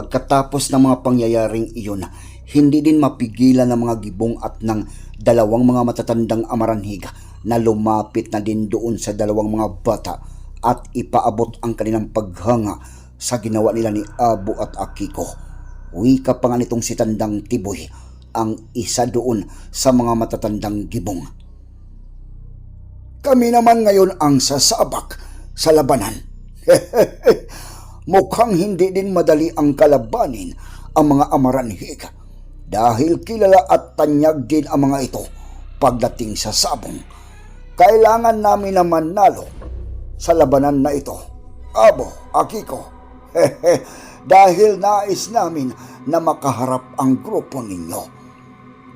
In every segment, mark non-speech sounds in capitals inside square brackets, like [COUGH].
Pagkatapos ng mga pangyayaring iyon, hindi din mapigilan ng mga gibong at ng dalawang mga matatandang amaranhig na lumapit na din doon sa dalawang mga bata at ipaabot ang kanilang paghanga sa ginawa nila ni Abu at Akiko. Wika pa nga nitong si Tandang Tiboy, ang isa doon sa mga matatandang gibong. Kami naman ngayon ang sasabak sa labanan. [LAUGHS] Mukhang hindi din madali ang kalabanin ang mga amaranhig dahil kilala at tanyag din ang mga ito pagdating sa sabong. Kailangan namin na manalo sa labanan na ito. Abo, Akiko, [LAUGHS] dahil nais namin na makaharap ang grupo ninyo.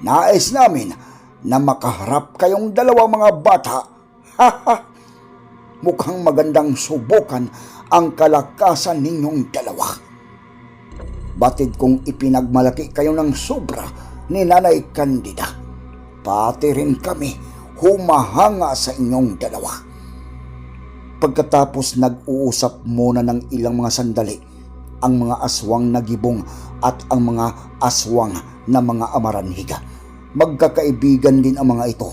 Nais namin na makaharap kayong dalawang mga bata. [LAUGHS] Mukhang magandang subukan ang kalakasan ninyong dalawa. Batid kong ipinagmalaki kayo ng sobra ni Nanay Candida. Pati rin kami humahanga sa inyong dalawa. Pagkatapos nag-uusap muna ng ilang mga sandali, ang mga aswang na gibong at ang mga aswang na mga amaranhiga. Magkakaibigan din ang mga ito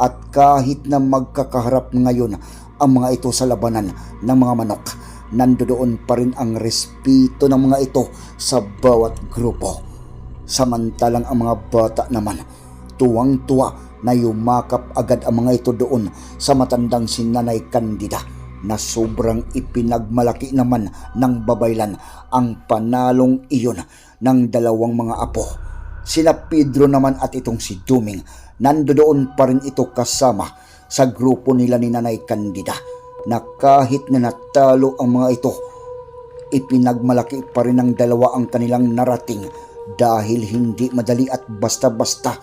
at kahit na magkakaharap ngayon ang mga ito sa labanan ng mga manok, nandoon pa rin ang respeto ng mga ito sa bawat grupo. Samantalang ang mga bata naman, tuwang-tuwa na yumakap agad ang mga ito doon sa matandang sinanay Candida na sobrang ipinagmalaki naman ng babaylan ang panalong iyon ng dalawang mga apo. Sina Pedro naman at itong si Duming, nandoon pa rin ito kasama sa grupo nila ni Nanay Candida na kahit na natalo ang mga ito, ipinagmalaki pa rin ng dalawa ang kanilang narating dahil hindi madali at basta-basta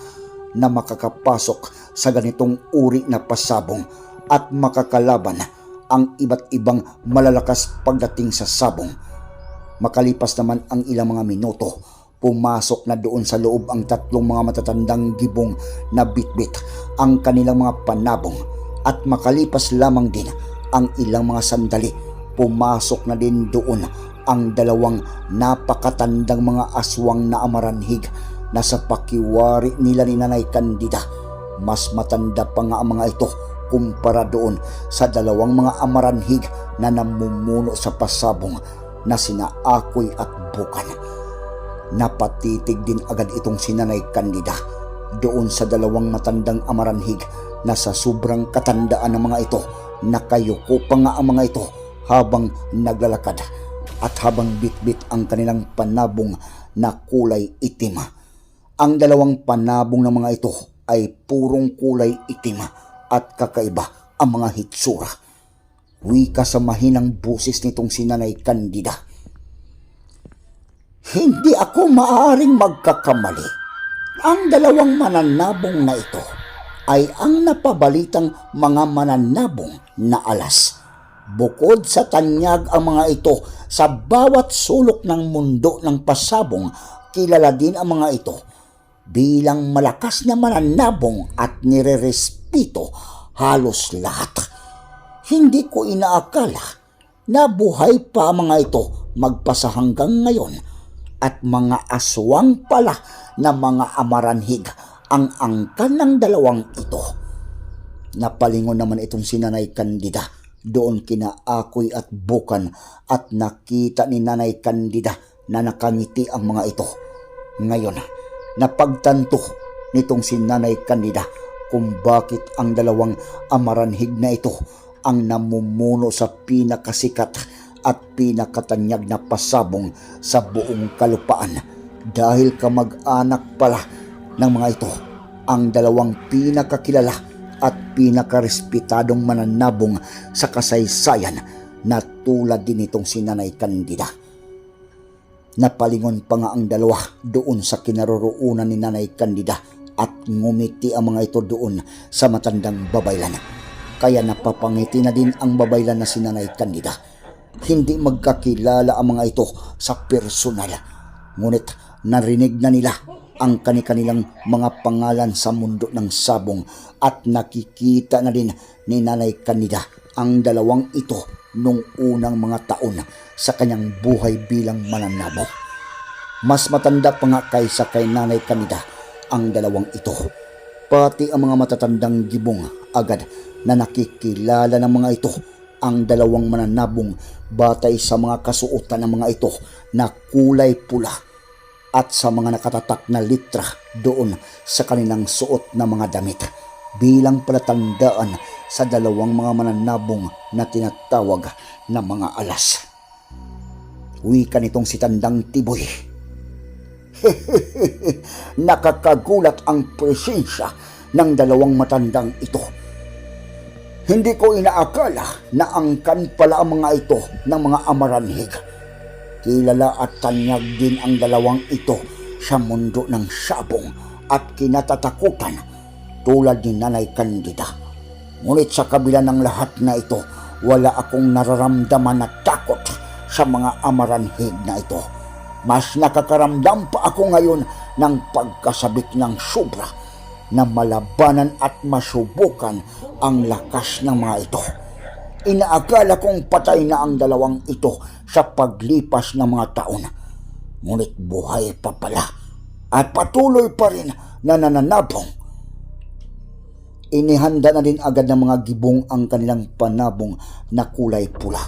na makakapasok sa ganitong uri na pasabong at makakalaban ang iba't ibang malalakas pagdating sa sabong. Makalipas naman ang ilang mga minuto, pumasok na doon sa loob ang tatlong mga matatandang gibong na bitbit ang kanilang mga panabong at makalipas lamang din ang ilang mga sandali, pumasok na din doon ang dalawang napakatandang mga aswang na amaranhig na sa pakiwari nila ni Nanay Candida. Mas matanda pa nga ang mga ito kumpara doon sa dalawang mga amaranhig na namumuno sa pasabong na sina Akoy at Bukan. Napatitig din agad itong sinanay Candida doon sa dalawang matandang amaranhig na sa sobrang katandaan ng mga ito nakayuko pa nga ang mga ito habang naglalakad at habang bitbit ang kanilang panabong na kulay itim. Ang dalawang panabong ng mga ito ay purong kulay itim at kakaiba ang mga hitsura. Wika sa mahinang busis nitong sinanay Candida. Hindi ako maaaring magkakamali. Ang dalawang mananabong na ito ay ang napabalitang mga mananabong na alas. Bukod sa tanyag ang mga ito sa bawat sulok ng mundo ng pasabong, kilala din ang mga ito bilang malakas na mananabong at nirerespeto halos lahat. Hindi ko inaakala na buhay pa ang mga ito magpasa hanggang ngayon at mga aswang pala na mga amaranhig ang angkan ng dalawang ito. Napalingon naman itong sinanay Candida doon kina Akoy at Bukan at nakita ni Nanay Candida na nakangiti ang mga ito. Ngayon, napagtanto nitong si Nanay Candida kung bakit ang dalawang amaranhig na ito ang namumuno sa pinakasikat at pinakatanyag na pasabong sa buong kalupaan dahil kamag-anak pala ng mga ito ang dalawang pinakakilala at pinakarespetadong mananabong sa kasaysayan na tulad din itong si Nanay Candida. Napalingon pa nga ang dalawa doon sa kinaroroonan ni Nanay Candida at ngumiti ang mga ito doon sa matandang babaylan. Kaya napapangiti na din ang babaylan na si Nanay Candida. Hindi magkakilala ang mga ito sa personal. Ngunit narinig na nila ang kanilang mga pangalan sa mundo ng sabong at nakikita na din ni Nanay Candida ang dalawang ito nung unang mga taon sa kanyang buhay bilang mananabo. Mas matanda pa nga kaysa kay Nanay Candida ang dalawang ito. Pati ang mga matatandang gibong agad na nakikilala ng mga ito ang dalawang mananabong batay sa mga kasuotan ng mga ito na kulay pula at sa mga nakatatak na litra doon sa kanilang suot na mga damit bilang palatandaan sa dalawang mga mananabong na tinatawag na mga alas. Wika nitong si Tandang Tiboy. [LAUGHS] Nakakagulat ang presensya ng dalawang matandang ito. Hindi ko inaakala na angkan pala ang mga ito ng mga amaranhig. Kilala at tanyag din ang dalawang ito sa mundo ng sabong at kinatatakutan tulad ni Nanay Candida. Ngunit sa kabila ng lahat na ito, wala akong nararamdaman na takot sa mga amaranhig na ito. Mas nakakaramdam pa ako ngayon ng pagkasabik ng sobra na malabanan at masubukan ang lakas ng mga ito. Inaakala kong patay na ang dalawang ito sa paglipas ng mga taon. Ngunit buhay pa pala at patuloy pa rin na nananabong. Inihanda na din agad ng mga gibong ang kanilang panabong na kulay pula.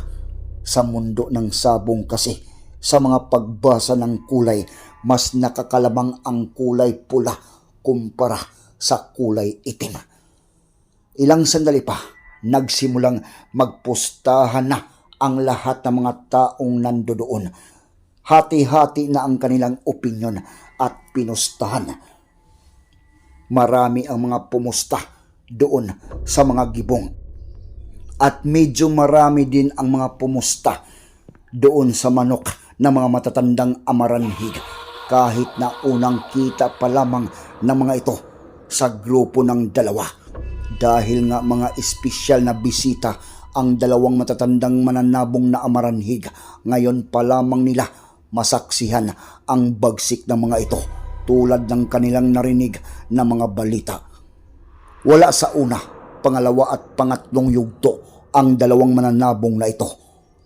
Sa mundo ng sabong kasi, sa mga pagbasa ng kulay, mas nakakalamang ang kulay pula kumpara sa kulay itim. Ilang sandali pa, nagsimulang magpustahan na ang lahat ng mga taong nandoon. Hati-hati na ang kanilang opinyon at pinustahan. Marami ang mga pumusta doon sa mga gibong. At medyo marami din ang mga pumusta doon sa manok na mga matatandang amaranhig kahit na unang kita pa lamang ng mga ito sa grupo ng dalawa dahil nga mga espesyal na bisita ang dalawang matatandang mananabong na amaranhig ngayon pa lamang nila masaksihan ang bagsik ng mga ito tulad ng kanilang narinig na mga balita. Wala sa una, pangalawa at pangatlong yugto ang dalawang mananabong na ito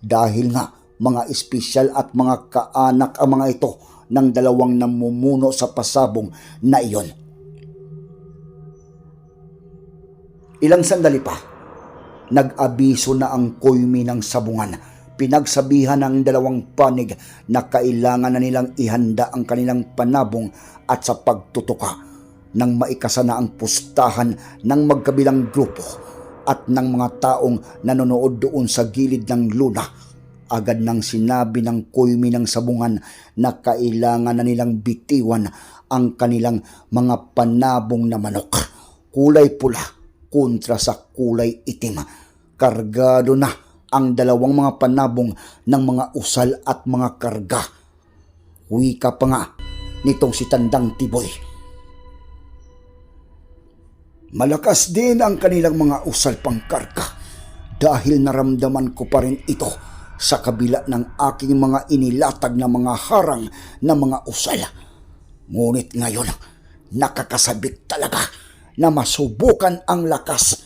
dahil nga mga espesyal at mga kaanak ang mga ito ng dalawang namumuno sa pasabong na iyon. Ilang sandali pa, nag-abiso na ang koymi ng sabungan. Pinagsabihan ng dalawang panig na kailangan na nilang ihanda ang kanilang panabong at sa pagtutuka nang maikasa na ang pustahan ng magkabilang grupo at ng mga taong nanonood doon sa gilid ng luna. Agad nang sinabi ng koymi ng sabungan na kailangan na nilang bitiwan ang kanilang mga panabong na manok. Kulay pula kontra sa kulay itim. Kargado na ang dalawang mga panabong ng mga usal at mga karga. Wika pa nga nitong si Tandang Tiboy. Malakas din ang kanilang mga usal pang karga dahil naramdaman ko pa rin ito sa kabila ng aking mga inilatag na mga harang na mga usal. Ngunit ngayon, nakakasabik talaga na masubukan ang lakas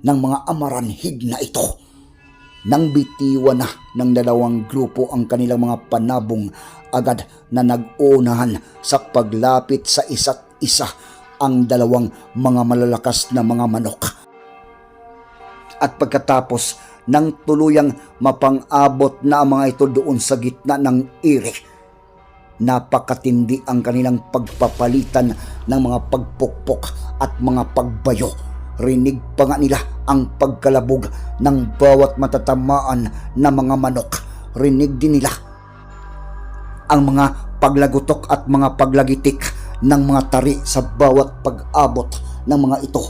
ng mga amaranhig na ito. Nang bitiwan na ng dalawang grupo ang kanilang mga panabong, agad na nag-unahan sa paglapit sa isa't isa ang dalawang mga malalakas na mga manok. At pagkatapos ng tuluyang mapang-abot na ang mga ito doon sa gitna ng iri, napakatindi ang kanilang pagpapalitan ng mga pagpukpok at mga pagbayo. Rinig pa nga nila ang pagkalabog ng bawat matatamaan na mga manok. Rinig din nila ang mga paglagutok at mga paglagitik ng mga tari sa bawat pag-abot ng mga ito.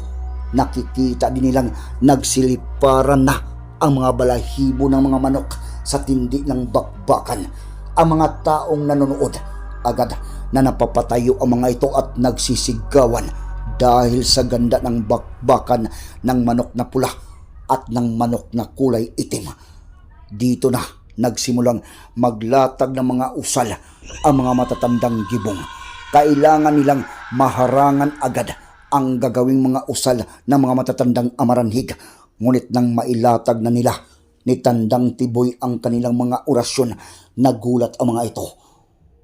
Nakikita din nilang nagsiliparan na ang mga balahibo ng mga manok sa tindi ng bakbakan ang mga taong nanonood. Agad na napapatayo ang mga ito at nagsisigawan dahil sa ganda ng bakbakan ng manok na pula at ng manok na kulay itim. Dito na nagsimulang maglatag ng mga usal ang mga matatandang gibong. Kailangan nilang maharangan agad ang gagawing mga usal ng mga matatandang amaranhig. Ngunit nang mailatag na nila ni Tandang Tiboy ang kanilang mga orasyon, nagulat ang mga ito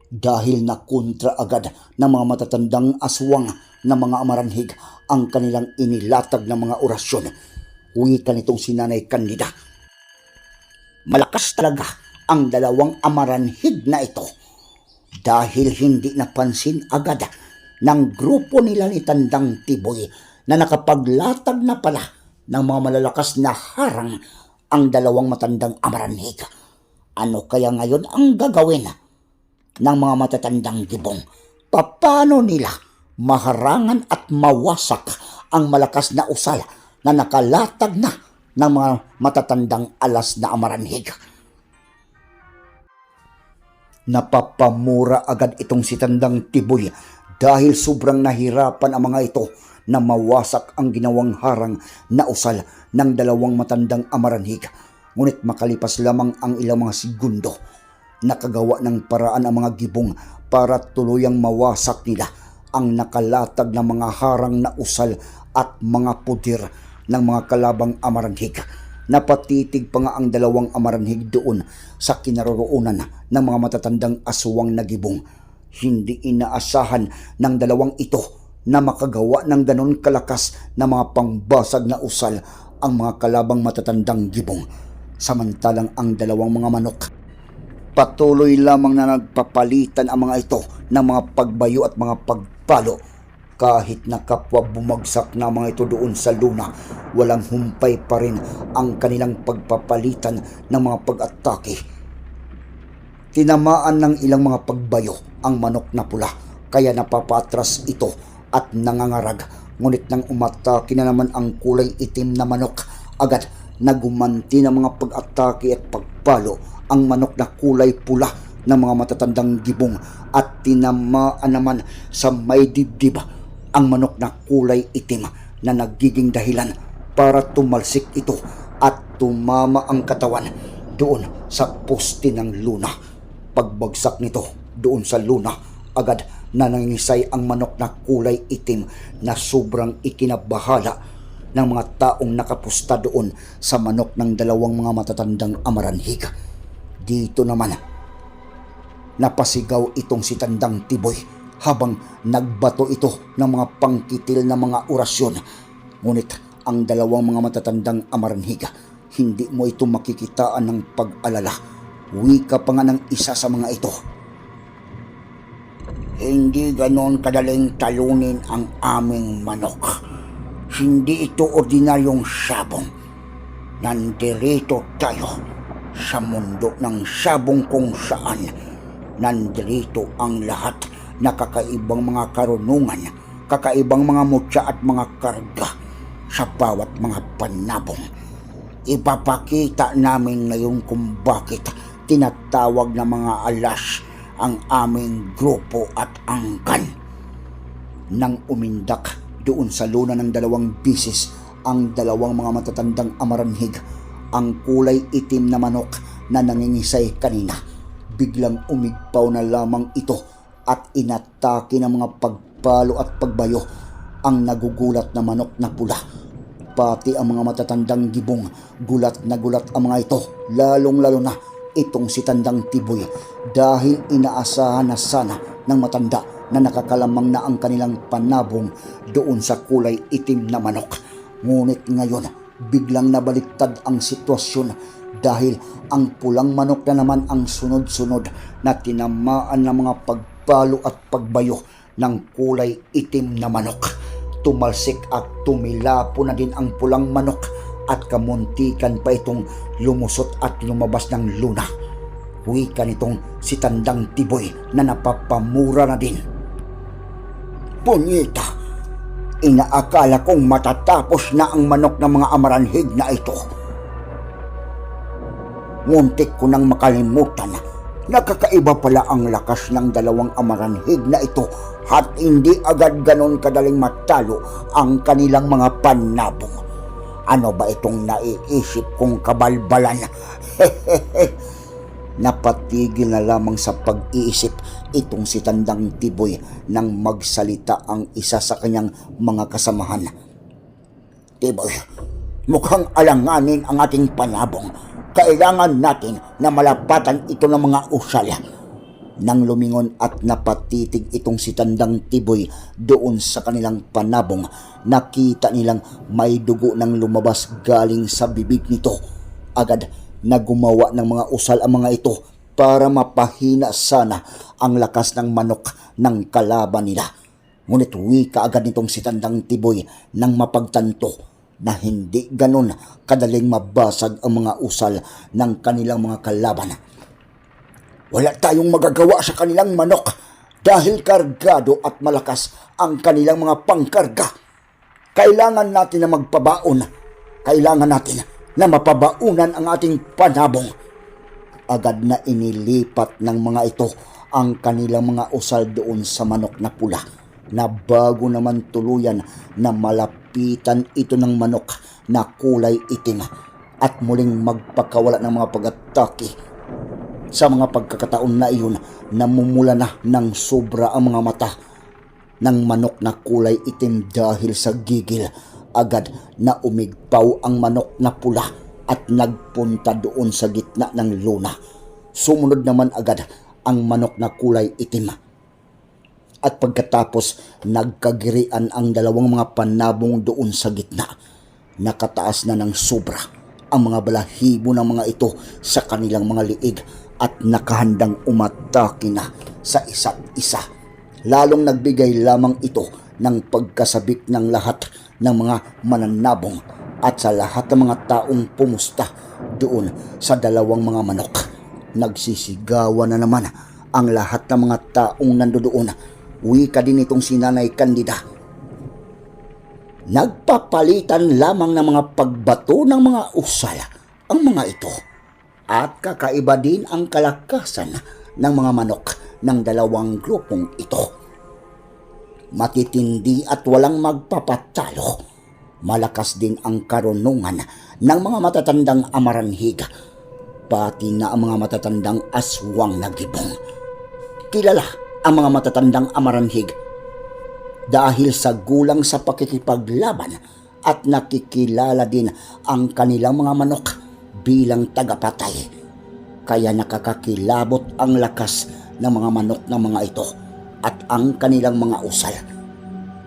dahil nakontra agad ng mga matatandang aswang na mga amaranhig ang kanilang inilatag ng mga orasyon. Wika nitong si Nanay Candida. Malakas talaga ang dalawang amaranhig na ito dahil hindi napansin agad ng grupo nila ni Tandang Tiboy na nakapaglatag na pala ng mga malalakas na harang ang dalawang matandang amaranhig. Ano kaya ngayon ang gagawin ng mga matatandang gibong? Paano nila maharangan at mawasak ang malakas na usal na nakalatag na ng mga matatandang alas na amaranhig? Napapamura agad itong si Tandang Tiboy dahil sobrang nahirapan ang mga ito na mawasak ang ginawang harang na usal ng dalawang matandang amaranhig. Ngunit makalipas lamang ang ilang mga segundo, nakagawa ng paraan ang mga gibong para tuluyang mawasak nila ang nakalatag na mga harang na usal at mga pudir ng mga kalabang amaranhig. Napatitig pa nga ang dalawang amaranhig doon sa kinaroroonan ng mga matatandang aswang na gibong. Hindi inaasahan ng dalawang ito na makagawa ng ganon kalakas na mga pangbasag na usal ang mga kalabang matatandang gibong. Samantalang ang dalawang mga manok Patuloy lamang na nagpapalitan ang mga ito ng mga pagbayo at mga pagpalo. Kahit na kapwa bumagsak na mga ito doon sa luna, walang humpay pa rin ang kanilang pagpapalitan ng mga pag-atake. Tinamaan ng ilang mga pagbayo ang manok na pula, kaya napapatras ito at nangangarag. Ngunit nang umatake na naman ang kulay itim na manok, agad nagumanti ng mga pag-atake at pagpalo ang manok na kulay pula ng mga matatandang gibong at tinamaan naman sa may dibdib ang manok na kulay itim na nagiging dahilan para tumalsik ito at tumama ang katawan doon sa poste ng luna. Pagbagsak nito doon sa luna, agad na nangisay ang manok na kulay itim na sobrang ikinabahala ng mga taong nakapusta doon sa manok ng dalawang mga matatandang amaranhig. Dito naman, napasigaw itong si Tandang Tiboy habang nagbato ito ng mga pangkitil na mga orasyon. Ngunit ang dalawang mga matatandang amaranhiga, hindi mo ito makikitaan ng pag-alala. Wika pa nga ng isa sa mga ito. Hindi ganon kadaling talunin ang aming manok. Hindi ito ordinaryong sabong. Nandirito tayo sa mundo ng sabong kung saan nandirito ang lahat na kakaibang mga karunungan, kakaibang mga mutya at mga karga sa bawat mga panabong. Ipapakita namin ngayon kung bakit tinatawag na mga alas ang aming grupo at angkan. Nang umindak doon sa luna ng dalawang bisis ang dalawang mga matatandang amaranhig ang kulay itim na manok na nangingisay kanina. Biglang umigpaw na lamang ito at inatake ng mga pagpalo at pagbayo ang nagugulat na manok na pula. Pati ang mga matatandang gibong, gulat na gulat ang mga ito, lalong-lalo na itong si Tandang Tiboy dahil inaasahan na sana ng matanda na nakakalamang na ang kanilang panabong doon sa kulay itim na manok. Ngunit ngayon, biglang nabaliktad ang sitwasyon dahil ang pulang manok na naman ang sunod-sunod na tinamaan ng mga pagpalo at pagbayo ng kulay itim na manok. Tumalsik at tumilapo na din ang pulang manok at kamuntikan pa itong lumusot at lumabas ng luna. Wika nitong si Tandang Tiboy na napapamura na din. Punyita! Inaakala kong matatapos na ang manok ng mga amaranhig na ito. Nguntik ko nang makalimutan Nakakaiba pala ang lakas ng dalawang amaranhig na ito at hindi agad ganon kadaling matalo ang kanilang mga panabong. Ano ba itong naiisip kong kabalbalan? [LAUGHS] Napatigil na lamang sa pag-iisip itong si Tandang Tiboy nang magsalita ang isa sa kanyang mga kasamahan. Tiboy, mukhang alanganin ang ating panabong. Kailangan natin na malapatan ito ng mga usala. Nang lumingon at napatitig itong si Tandang Tiboy doon sa kanilang panabong, nakita nilang may dugo nang lumabas galing sa bibig nito. Agad na gumawa ng mga usal ang mga ito para mapahina sana ang lakas ng manok ng kalaban nila. Ngunit wika agad nitong si Tandang Tiboy nang mapagtanto na hindi ganon kadaling mabasag ang mga usal ng kanilang mga kalaban. Wala tayong magagawa sa kanilang manok dahil kargado at malakas ang kanilang mga pangkarga. Kailangan natin na magpabaon. Kailangan natin na mapabaunan ang ating panabong. Agad na inilipat ng mga ito ang kanilang mga usal doon sa manok na pula na bago naman tuluyan na malapitan ito ng manok na kulay itim at muling magpakawala ng mga pag-atake sa mga pagkakataon na iyon, namumula na ng sobra ang mga mata ng manok na kulay itim dahil sa gigil. Agad na umigpaw ang manok na pula at nagpunta doon sa gitna ng luna. Sumunod naman agad ang manok na kulay itim. At pagkatapos, nagkagirian ang dalawang mga panabong doon sa gitna. Nakataas na ng sobra ang mga balahibo ng mga ito sa kanilang mga liig at nakahandang umatake na sa isa't isa. Lalong nagbigay lamang ito ng pagkasabik ng lahat ng mga mananabong at sa lahat ng mga taong pumusta doon sa dalawang mga manok. Nagsisigawan na naman ang lahat ng mga taong nandoon. Wika din itong sinanay kandida. Nagpapalitan lamang ng mga pagbato ng mga usal ang mga ito at kakaiba din ang kalakasan ng mga manok ng dalawang grupong ito. Matitindi at walang magpapatalo. Malakas din ang karunungan ng mga matatandang amaranhig, pati na ang mga matatandang aswang na gibong. Kilala ang mga matatandang amaranhig dahil sa gulang sa pakikipaglaban at nakikilala din ang kanilang mga manok bilang tagapatay. Kaya nakakakilabot ang lakas ng mga manok ng mga ito at ang kanilang mga usal.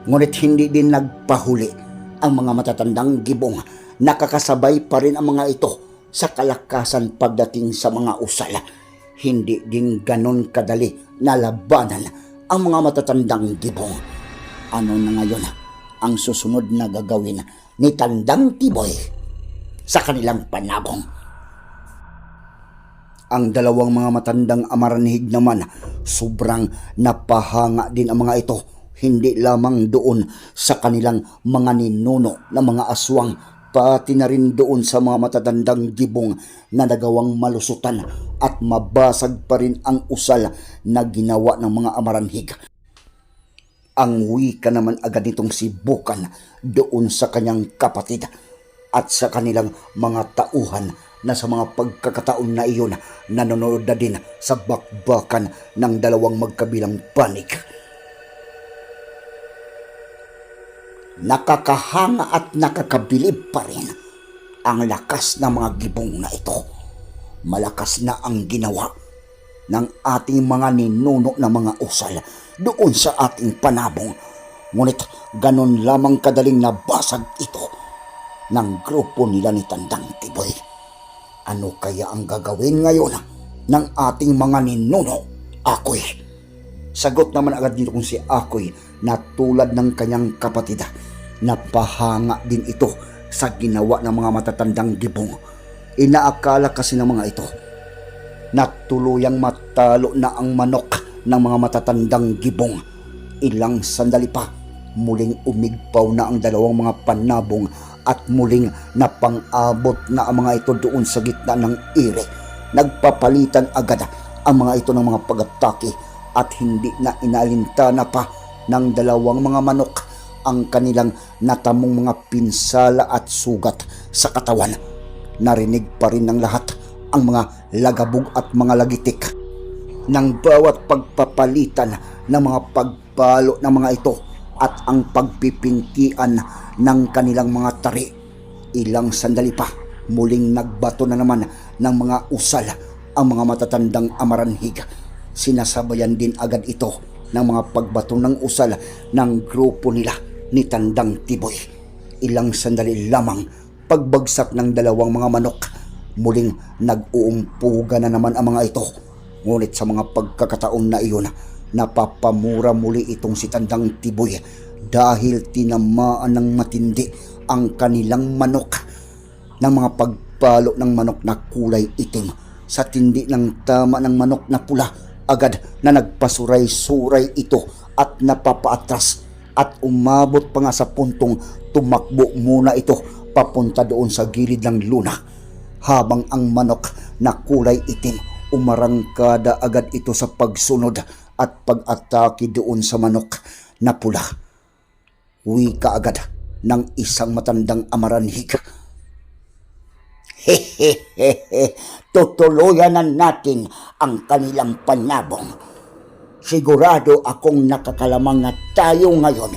Ngunit hindi din nagpahuli ang mga matatandang gibong. Nakakasabay pa rin ang mga ito sa kalakasan pagdating sa mga usal. Hindi din ganon kadali na labanan ang mga matatandang gibong. Ano na ngayon ang susunod na gagawin ni Tandang Tiboy sa kanilang panabong? Ang dalawang mga matandang amaranhig naman, sobrang napahanga din ang mga ito. Hindi lamang doon sa kanilang mga ninuno na mga aswang, pati na rin doon sa mga matatandang gibong na nagawang malusutan at mabasag pa rin ang usal na ginawa ng mga amaranhig. Ang wika naman agad nitong si Bukan doon sa kanyang kapatid at sa kanilang mga tauhan na sa mga pagkakataon na iyon nanonood na din sa bakbakan ng dalawang magkabilang panig. Nakakahanga at nakakabilib pa rin ang lakas ng mga gibong na ito. Malakas na ang ginawa ng ating mga ninuno na mga usal doon sa ating panabong. Ngunit ganon lamang kadaling nabasag ito ng grupo nila ni Tandang Tiboy. Ano kaya ang gagawin ngayon ng ating mga ninuno, Akoy? Sagot naman agad dito kung si Akoy na tulad ng kanyang kapatid. Napahanga din ito sa ginawa ng mga matatandang gibong. Inaakala kasi ng mga ito na tuluyang matalo na ang manok ng mga matatandang gibong. Ilang sandali pa, muling umigpaw na ang dalawang mga panabong at muling napang-abot na ang mga ito doon sa gitna ng ire. Nagpapalitan agad ang mga ito ng mga pag-atake at hindi na inalintana pa ng dalawang mga manok ang kanilang natamong mga pinsala at sugat sa katawan. Narinig pa rin ng lahat ang mga lagabog at mga lagitik ng bawat pagpapalitan ng mga pagpalo ng mga ito at ang pagpipintian ng kanilang mga tari. Ilang sandali pa, muling nagbato na naman ng mga usal ang mga matatandang amaranhig. Sinasabayan din agad ito ng mga pagbato ng usal ng grupo nila ni Tandang Tiboy. Ilang sandali lamang pagbagsak ng dalawang mga manok, muling nag-uumpuga na naman ang mga ito. Ngunit sa mga pagkakataon na iyon, napapamura muli itong si Tandang Tiboy dahil tinamaan ng matindi ang kanilang manok ng mga pagpalo ng manok na kulay itim. Sa tindi ng tama ng manok na pula agad na nagpasuray-suray ito at napapaatras. At umabot pa nga sa puntong tumakbo muna ito papunta doon sa gilid ng luna. Habang ang manok na kulay itim umarangkada agad ito sa pagsunod at pag-atake doon sa manok na pula. Wika agad ng isang matandang amaranhig. Hehehehe, tutuluyan na natin ang kanilang panabong. Sigurado akong nakakalamang na tayo ngayon,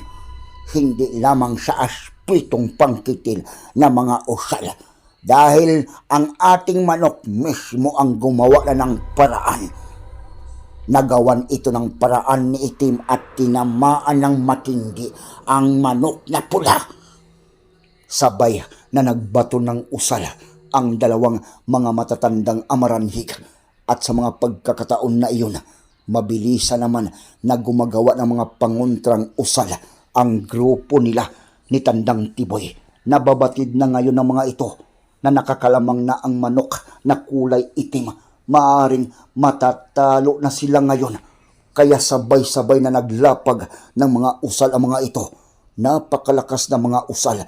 hindi lamang sa aspitong pangkitil na mga usal, dahil ang ating manok mismo ang gumawa na ng paraan. Nagawan ito ng paraan ni itim at tinamaan ng matindi ang manok na pula sabay na nagbato ng usal ang dalawang mga matatandang amaranhig at sa mga pagkakataon na iyon, mabilisan naman na gumagawa ng mga panguntrang usal ang grupo nila ni Tandang Tiboy. Nababatid na ngayon ng mga ito na nakakalamang na ang manok na kulay itim. Maaring matatalo na sila ngayon. Kaya sabay-sabay na naglapag ng mga usal ang mga ito. Napakalakas na mga usal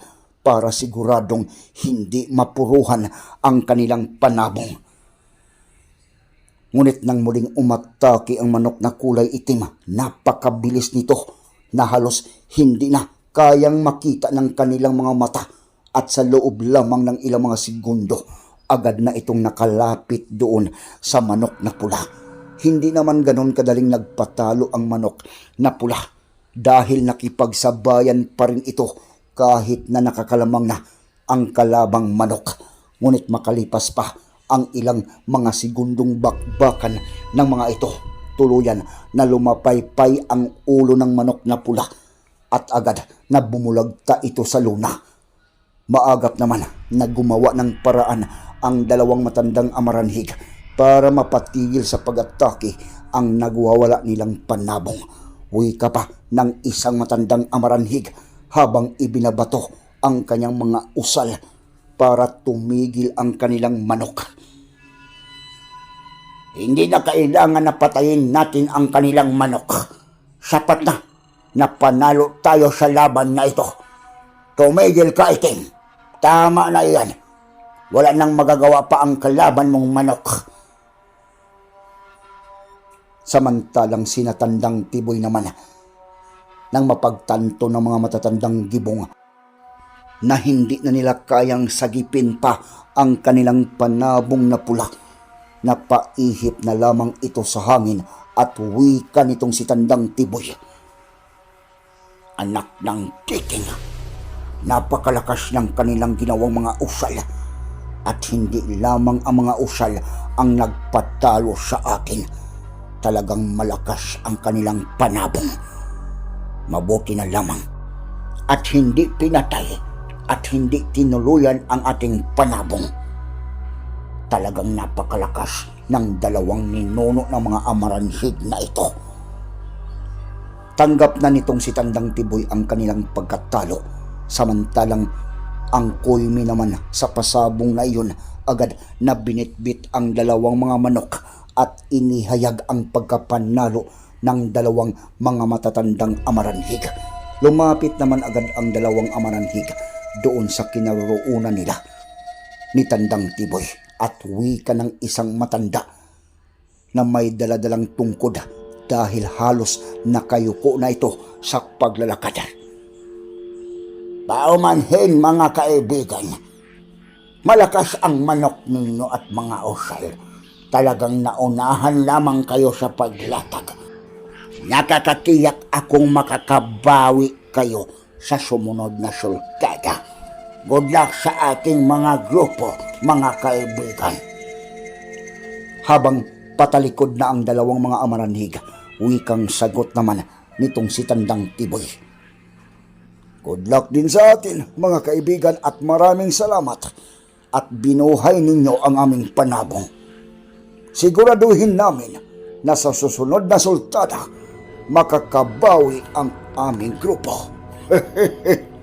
para siguradong hindi mapuruhan ang kanilang panabong. Ngunit nang muling umatake ang manok na kulay itim, napakabilis nito na halos hindi na kayang makita ng kanilang mga mata at sa loob lamang ng ilang mga segundo, agad na itong nakalapit doon sa manok na pula. Hindi naman ganon kadaling nagpatalo ang manok na pula dahil nakipagsabayan pa rin ito kahit na nakakalamang na ang kalabang manok. Ngunit makalipas pa ang ilang mga segundong bakbakan ng mga ito. Tuluyan na lumapaypay ang ulo ng manok na pula at agad na bumulagta ito sa luna. Maagap naman na gumawa ng paraan ang dalawang matandang amaranhig para mapatigil sa pag-atake ang nagwawala nilang panabong. Wika pa ng isang matandang amaranhig habang ibinabato ang kanyang mga usal para tumigil ang kanilang manok. Hindi na kailangan na patayin natin ang kanilang manok. Sapat na na panalo tayo sa laban na ito. Tumigil ka, itim. Tama na iyan. Wala nang magagawa pa ang kalaban mong manok. Samantalang sinatandang tiboy naman nang mapagtanto ng mga matatandang gibong na hindi na nila kayang sagipin pa ang kanilang panabong na pula. Napaihip na lamang ito sa hangin at wika nitong si Tandang Tiboy. Anak ng titing, napakalakas ng kanilang ginawang mga usal at hindi lamang ang mga usal ang nagpatalo sa akin. Talagang malakas ang kanilang panabong. Mabuti na lamang at hindi pinatay at hindi tinuluyan ang ating panabong. Talagang napakalakas ng dalawang ninuno ng mga amaranhig na ito. Tanggap na nitong si Tandang Tiboy ang kanilang pagkatalo, samantalang ang kulmi naman sa pasabong na iyon agad na binitbit ang dalawang mga manok at inihayag ang pagkapanalo ng dalawang mga matatandang amaranhig. Lumapit naman agad ang dalawang amaranhig doon sa kinaroroonan nila ni Tandang Tiboy at wika ng isang matanda. na may daladalang tungkod dahil halos nakayuko na ito sa paglalakad. Paumanhin mga kaibigan, malakas ang manok ninyo at mga osal. Talagang naunahan lamang kayo sa paglatag. Nakakatiyak akong makakabawi kayo sa sumunod na sultada. Good luck sa ating mga grupo, mga kaibigan. Habang patalikod na ang dalawang mga amaranhig, wikang sagot naman nitong si Tandang Tiboy. Good luck din sa atin, mga kaibigan, at maraming salamat. At binuhay ninyo ang aming panabong. Siguraduhin namin na sa susunod na sultada, makakabawi ang aming grupo. [LAUGHS]